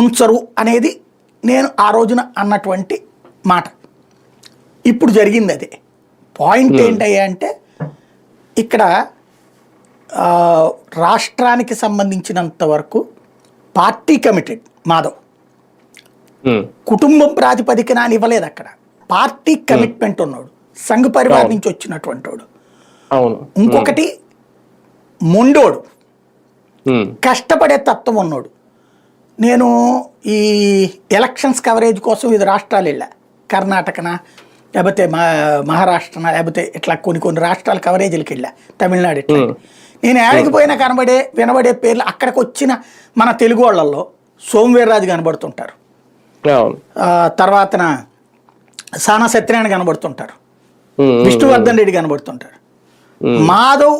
ఉంచరు అనేది నేను ఆ రోజున అన్నటువంటి మాట. ఇప్పుడు జరిగింది అదే. పాయింట్ ఏంటయ్యా అంటే ఇక్కడ రాష్ట్రానికి సంబంధించినంత వరకు పార్టీ కమిటెడ్ మాధవ్. కుటుంబం ప్రాతిపదికన అని ఇవ్వలేదు అక్కడ. పార్టీ కమిట్మెంట్ ఉన్నాడు సంఘ పరివార్ నుంచి వచ్చినటువంటి వాడు ఇంకొకటి మొండోడు. కష్టపడే తత్వం ఉన్నాడు. నేను ఈ ఎలక్షన్స్ కవరేజ్ కోసం ఇది రాష్ట్రాలు వెళ్ళా. కర్ణాటకన లేకపోతే మా మహారాష్ట్రన లేకపోతే ఇట్లా కొన్ని కొన్ని రాష్ట్రాల కవరేజీలకు వెళ్ళా. తమిళనాడు ఇట్లా నేను ఏడికి పోయినా కనబడే వినబడే పేర్లు అక్కడికి వచ్చిన మన తెలుగు వాళ్ళల్లో సోమవీర్రాజు కనబడుతుంటారు. తర్వాతన సానా సత్యనారాయణ కనబడుతుంటారు. విష్ణువర్ధన్ రెడ్డి కనబడుతుంటారు. మాధవ్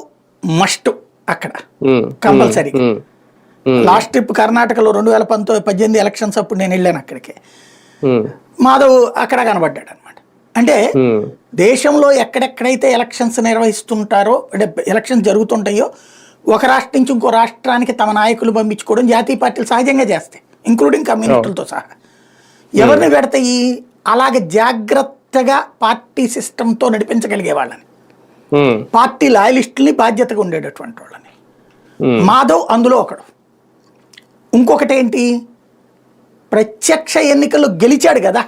మస్ట్ అక్కడ. కంపల్సరీ లాస్ట్ ట్రిప్ కర్ణాటకలో రెండు వేల పంతొమ్మిది పద్దెనిమిది ఎలక్షన్స్ అప్పుడు నేను వెళ్ళాను అక్కడికి. మాధవ్ అక్కడ కనబడ్డాడు అనమాట అంటే దేశంలో ఎక్కడెక్కడైతే ఎలక్షన్స్ నిర్వహిస్తుంటారో అంటే ఎలక్షన్స్ జరుగుతుంటాయో ఒక రాష్ట్రం నుంచి ఇంకో రాష్ట్రానికి తమ నాయకులు పంపించుకోవడం జాతీయ పార్టీలు సహజంగా చేస్తాయి ఇంక్లూడింగ్ కమ్యూనిస్టులతో సహా. ఎవరిని పెడతాయి అలాగే జాగ్రత్తగా పార్టీ సిస్టంతో నడిపించగలిగే వాళ్ళని. పార్టీ లాయలిస్టుల్ని బాధ్యతగా ఉండేటటువంటి వాళ్ళని. మాధవ్ అందులో ఒకడు. ఇంకొకటి ఏంటి ప్రత్యక్ష ఎన్నికల్లో గెలిచాడు కదా.